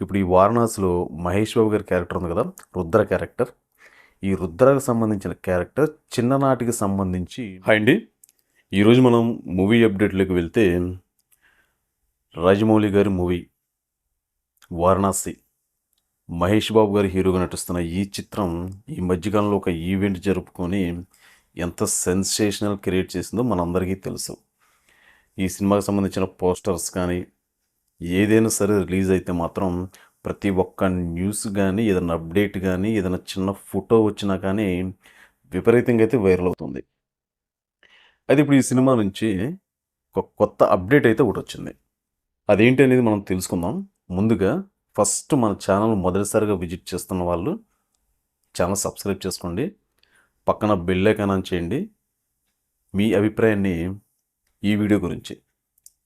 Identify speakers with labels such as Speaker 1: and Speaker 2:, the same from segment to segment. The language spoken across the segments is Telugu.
Speaker 1: ఇప్పుడు ఈ వారణాసిలో మహేష్ బాబు గారి క్యారెక్టర్ ఉంది కదా రుద్ర క్యారెక్టర్. ఈ రుద్రకు సంబంధించిన క్యారెక్టర్ చిన్ననాటికి సంబంధించి హాయ్ అండి. ఈరోజు మనం మూవీ అప్డేట్లోకి వెళ్తే రాజమౌళి గారి మూవీ వారణాసి. మహేష్ బాబు గారి హీరోగా నటిస్తున్న ఈ చిత్రం ఈ మధ్యకాలంలో ఒక ఈవెంట్ జరుపుకొని ఎంత సెన్సేషనల్ క్రియేట్ చేసిందో మనందరికీ తెలుసు. ఈ సినిమాకి సంబంధించిన పోస్టర్స్ కానీ ఏదైనా సరే రిలీజ్ అయితే మాత్రం ప్రతి ఒక్క న్యూస్ కానీ ఏదైనా అప్డేట్ కానీ ఏదైనా చిన్న ఫోటో వచ్చినా కానీ విపరీతంగా అయితే వైరల్ అవుతుంది. అయితే ఇప్పుడు ఈ సినిమా నుంచి ఒక కొత్త అప్డేట్ అయితే ఒకటి వచ్చింది. అదేంటి అనేది మనం తెలుసుకుందాం. ముందుగా ఫస్ట్ మన ఛానల్ మొదటిసారిగా విజిట్ చేస్తున్న వాళ్ళు ఛానల్ సబ్స్క్రైబ్ చేసుకోండి. పక్కన బెల్ ఐకాన్ ఆన్ చేయండి. మీ అభిప్రాయాన్ని ఈ వీడియో గురించి.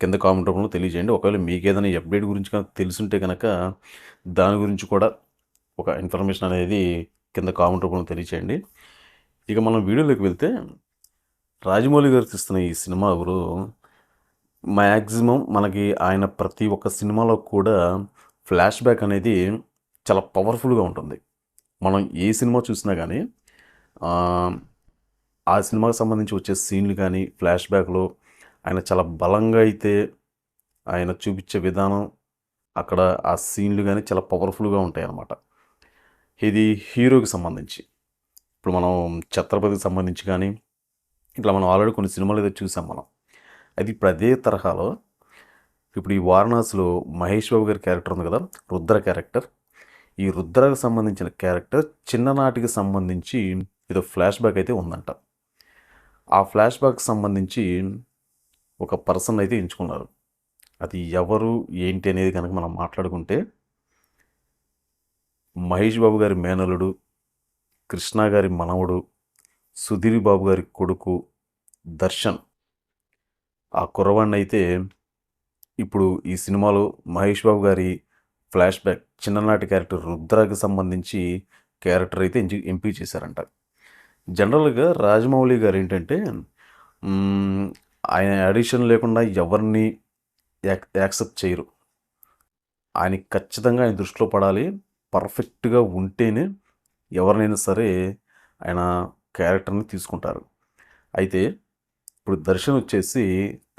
Speaker 1: కింద కామెంట్ రూపంలో తెలియజేయండి. ఒకవేళ మీకు ఏదైనా అప్డేట్ గురించి కనుక తెలుసుంటే కనుక దాని గురించి కూడా ఒక ఇన్ఫర్మేషన్ అనేది కింద కామెంట్ రూపంలో తెలియచేయండి. ఇక మనం వీడియోలోకి వెళ్తే రాజమౌళి గారు తీస్తున్న ఈ సినిమా ఎవరు? మ్యాక్సిమం మనకి ఆయన ప్రతి ఒక్క సినిమాలో కూడా ఫ్లాష్ బ్యాక్ అనేది చాలా పవర్ఫుల్గా ఉంటుంది. మనం ఏ సినిమా చూసినా కానీ ఆ సినిమాకి సంబంధించి వచ్చే సీన్లు కానీ ఫ్లాష్ బ్యాక్లో ఆయన చాలా బలంగా అయితే ఆయన చూపించే విధానం అక్కడ ఆ సీన్లు కానీ చాలా పవర్ఫుల్గా ఉంటాయి అన్నమాట ఇది హీరోకి సంబంధించి. ఇప్పుడు మనం ఛత్రపతికి సంబంధించి కానీ ఇట్లా మనం ఆల్రెడీ కొన్ని సినిమాలు అయితే చూసాం మనం. అది ఇప్పుడు అదే తరహాలో ఇప్పుడు ఈ వారణాసిలో మహేష్ బాబు గారి క్యారెక్టర్ ఉంది కదా రుద్ర క్యారెక్టర్ ఈ రుద్రకు సంబంధించిన క్యారెక్టర్ చిన్ననాటికి సంబంధించి ఏదో ఫ్లాష్ బ్యాక్ అయితే ఉందంట. ఆ ఫ్లాష్ బ్యాక్ సంబంధించి ఒక పర్సన్ అయితే ఎంచుకున్నారు. అది ఎవరు ఏంటి అనేది కనుక మనం మాట్లాడుకుంటే మహేష్ బాబు గారి మేనలుడు కృష్ణ గారి మనవడు సుధీర్ బాబు గారి కొడుకు దర్శన్. ఆ కుర్రవాణ్ణి అయితే ఇప్పుడు ఈ సినిమాలో మహేష్ బాబు గారి ఫ్లాష్ బ్యాక్ చిన్ననాటి క్యారెక్టర్ రుద్రాకి సంబంధించి క్యారెక్టర్ అయితే ఎంచి ఎంపిక చేశారంట. జనరల్గా రాజమౌళి గారు ఏంటంటే ఆయన అడిషన్ లేకుండా ఎవరిని యాక్సెప్ట్ చేయరు. ఆయన ఖచ్చితంగా ఆయన దృష్టిలో పడాలి. పర్ఫెక్ట్గా ఉంటేనే ఎవరినైనా సరే ఆయన క్యారెక్టర్ని తీసుకుంటారు. అయితే ఇప్పుడు దర్శన్ వచ్చేసి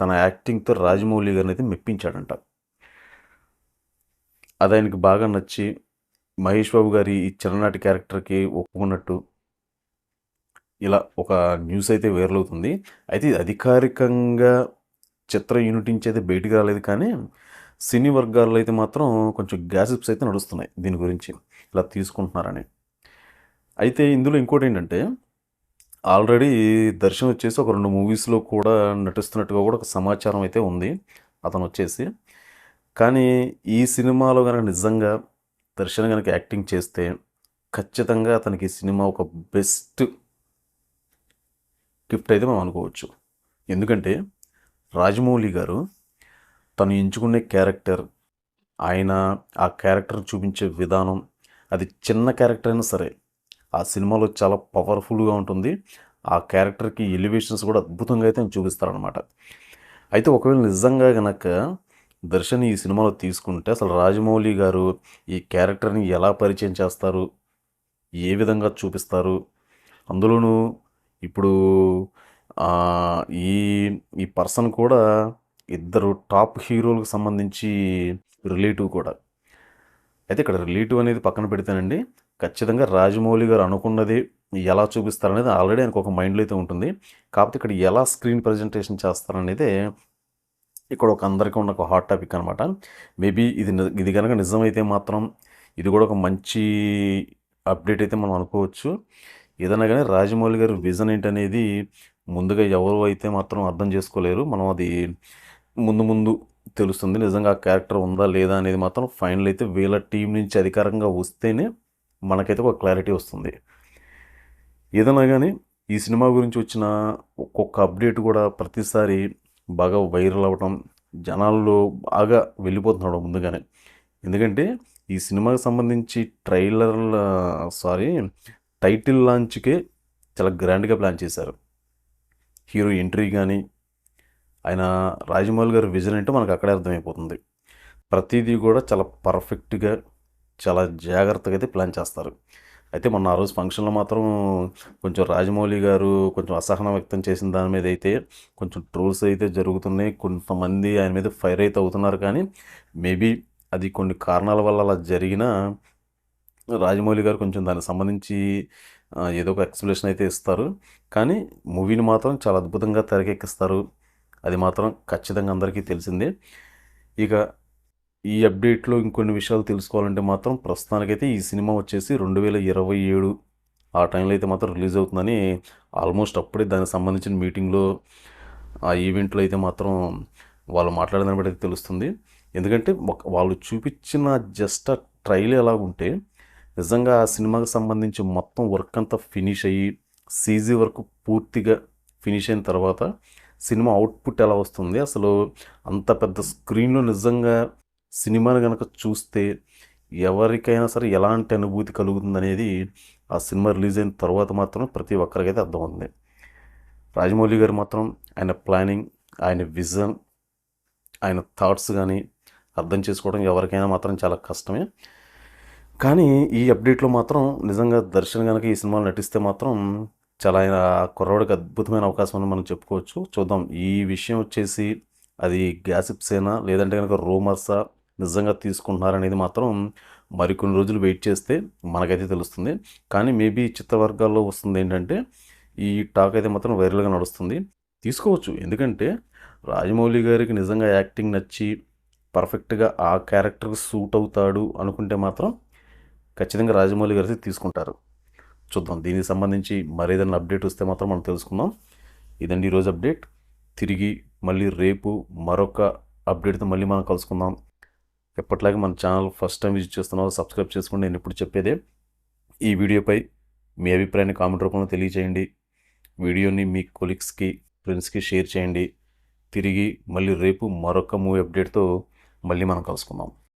Speaker 1: తన యాక్టింగ్తో రాజమౌళి గారిని అయితే మెప్పించాడంట. అది ఆయనకి బాగా నచ్చి మహేష్ బాబు గారి ఈ చిన్ననాటి క్యారెక్టర్కి ఒప్పుకున్నట్టు ఇలా ఒక న్యూస్ అయితే వైరల్ అవుతుంది. అయితే అధికారికంగా చిత్ర యూనిట్ నుంచి అయితే బయటికి రాలేదు కానీ సినీ వర్గాల్లో అయితే మాత్రం కొంచెం గ్యాసిప్స్ అయితే నడుస్తున్నాయి దీని గురించి ఇలా తీసుకుంటున్నారని. అయితే ఇందులో ఇంకోటి ఏంటంటే ఆల్రెడీ దర్శన్ వచ్చేసి ఒక రెండు మూవీస్లో కూడా నటిస్తున్నట్టుగా కూడా ఒక సమాచారం అయితే ఉంది. అతను వచ్చేసి. కానీ ఈ సినిమాలో కనుక నిజంగా దర్శన్ కనుక యాక్టింగ్ చేస్తే ఖచ్చితంగా అతనికి సినిమా ఒక బెస్ట్ గిఫ్ట్ అయితే మనం అనుకోవచ్చు. ఎందుకంటే రాజమౌళి గారు తను ఎంచుకునే క్యారెక్టర్ ఆయన ఆ క్యారెక్టర్ చూపించే విధానం అది చిన్న క్యారెక్టర్ అయినా సరే ఆ సినిమాలో చాలా పవర్ఫుల్గా ఉంటుంది. ఆ క్యారెక్టర్కి ఎలివేషన్స్ కూడా అద్భుతంగా అయితే ఆయన చూపిస్తారనమాట అయితే ఒకవేళ నిజంగా గనక దర్శన్ ఈ సినిమాలో తీసుకుంటే అసలు రాజమౌళి గారు ఈ క్యారెక్టర్ని ఎలా పరిచయం చేస్తారు? ఏ విధంగా చూపిస్తారు? అందులోనూ ఇప్పుడు ఈ ఈ పర్సన్ కూడా ఇద్దరు టాప్ హీరోలకు సంబంధించి రిలేటివ్ కూడా. అయితే ఇక్కడ రిలేటివ్ అనేది పక్కన పెడితేనండి ఖచ్చితంగా రాజమౌళి గారు అనుకున్నది ఎలా చూపిస్తారనేది ఆల్రెడీ ఆయనకు ఒక మైండ్లో అయితే ఉంటుంది. కాకపోతే ఇక్కడ ఎలా స్క్రీన్ ప్రజెంటేషన్ చేస్తారనేది ఇక్కడ ఒక అందరికీ ఉన్న ఒక హాట్ టాపిక్ అనమాట మేబీ ఇది ఇది కనుక నిజమైతే మాత్రం ఇది కూడా ఒక మంచి అప్డేట్ అయితే మనం అనుకోవచ్చు. ఏదైనా కానీ రాజమౌళి గారి విజన్ ఏంటనేది ముందుగా ఎవరు అయితే మాత్రం అర్థం చేసుకోలేరు. మనం అది ముందు ముందు తెలుస్తుంది. నిజంగా ఆ క్యారెక్టర్ ఉందా లేదా అనేది మాత్రం ఫైనల్ అయితే వీళ్ళ టీం నుంచి అధికారంగా వస్తేనే మనకైతే ఒక క్లారిటీ వస్తుంది. ఏదైనా కానీ ఈ సినిమా గురించి వచ్చిన ఒక్కొక్క అప్డేట్ కూడా ప్రతిసారి బాగా వైరల్ అవ్వటం జనాల్లో బాగా వెళ్ళిపోతున్నాడు ముందుగానే. ఎందుకంటే ఈ సినిమాకి సంబంధించి ట్రైలర్ల సారీ టైటిల్ లాంచ్కే చాలా గ్రాండ్గా ప్లాన్ చేశారు. హీరో ఎంట్రీ కానీ ఆయన రాజమౌళి గారి విజన్ ఏంటో మనకు అక్కడే అర్థమైపోతుంది. ప్రతిదీ కూడా చాలా పర్ఫెక్ట్గా చాలా జాగ్రత్తగా అయితే ప్లాన్ చేస్తారు. అయితే మొన్న ఆ రోజు ఫంక్షన్లో మాత్రం కొంచెం రాజమౌళి గారు కొంచెం అసహనం వ్యక్తం చేసిన దాని మీద అయితే కొంచెం ట్రోల్స్ అయితే జరుగుతున్నాయి. కొంతమంది ఆయన మీద ఫైర్ అయితే అవుతున్నారు కానీ మేబీ అది కొన్ని కారణాల వల్ల అలా జరిగినా రాజమౌళి గారు కొంచెం దానికి సంబంధించి ఏదో ఒక ఎక్స్ప్లెనేషన్ అయితే ఇస్తారు. కానీ మూవీని మాత్రం చాలా అద్భుతంగా తెరకెక్కిస్తారు. అది మాత్రం ఖచ్చితంగా అందరికీ తెలిసిందే. ఇక ఈ అప్డేట్లో ఇంకొన్ని విషయాలు తెలుసుకోవాలంటే మాత్రం ప్రస్తుతానికైతే ఈ సినిమా వచ్చేసి రెండు వేల ఇరవై ఏడు ఆ టైంలో అయితే మాత్రం రిలీజ్ అవుతుందని ఆల్మోస్ట్ అప్పుడే దానికి సంబంధించిన మీటింగ్లో ఆ ఈవెంట్లో అయితే మాత్రం వాళ్ళు మాట్లాడిన బట్టి తెలుస్తుంది. ఎందుకంటే వాళ్ళు చూపించిన జస్ట్ ఆ ట్రైల్ ఎలా ఉంటే నిజంగా ఆ సినిమాకి సంబంధించి మొత్తం వర్క్ అంతా ఫినిష్ అయ్యి సీజీ వర్క్ పూర్తిగా ఫినిష్ అయిన తర్వాత సినిమా అవుట్పుట్ ఎలా వస్తుంది? అసలు అంత పెద్ద స్క్రీన్లో నిజంగా సినిమాని కనుక చూస్తే ఎవరికైనా సరే ఎలాంటి అనుభూతి కలుగుతుంది అనేది ఆ సినిమా రిలీజ్ అయిన తర్వాత మాత్రం ప్రతి ఒక్కరికైతే అర్థమవుతుంది. రాజమౌళి గారు మాత్రం ఆయన ప్లానింగ్ ఆయన విజన్ ఆయన థాట్స్ కానీ అర్థం చేసుకోవడం ఎవరికైనా మాత్రం చాలా కష్టమే. కానీ ఈ అప్డేట్లో మాత్రం నిజంగా దర్శన్ కనుక ఈ సినిమాలో నటిస్తే మాత్రం చాలా ఆయన కుర్రవాడికి అద్భుతమైన అవకాశం అని మనం చెప్పుకోవచ్చు. చూద్దాం. ఈ విషయం వచ్చేసి అది గ్యాసిప్సేనా లేదంటే కనుక రూమర్సా? నిజంగా తీసుకుంటున్నారనేది మాత్రం మరికొన్ని రోజులు వెయిట్ చేస్తే మనకైతే తెలుస్తుంది. కానీ మేబీ చిత్రవర్గాల్లో వస్తుంది ఏంటంటే ఈ టాక్ అయితే మాత్రం వైరల్గా నడుస్తుంది. తీసుకోవచ్చు. ఎందుకంటే రాజమౌళి గారికి నిజంగా యాక్టింగ్ నచ్చి పర్ఫెక్ట్గా ఆ క్యారెక్టర్కి సూట్ అవుతాడు అనుకుంటే మాత్రం ఖచ్చితంగా రాజమౌళి గారి తీసుకుంటారు. చూద్దాం. దీనికి సంబంధించి మరేదైనా అప్డేట్ వస్తే మాత్రం మనం తెలుసుకుందాం. ఇదండి ఈరోజు అప్డేట్. తిరిగి మళ్ళీ రేపు మరొక అప్డేట్తో మళ్ళీ మనం కలుసుకుందాం. ఎప్పటిలాగే మన ఛానల్ ఫస్ట్ టైం విజిట్ చేస్తున్నారో సబ్స్క్రైబ్ చేసుకోండి. నేను ఇప్పుడు చెప్పేదే ఈ వీడియోపై మీ అభిప్రాయాన్ని కామెంట్ రూపంలో తెలియచేయండి. వీడియోని మీ కొలీగ్స్కి ఫ్రెండ్స్కి షేర్ చేయండి. తిరిగి మళ్ళీ రేపు మరొక మూవీ అప్డేట్తో మళ్ళీ మనం కలుసుకుందాం.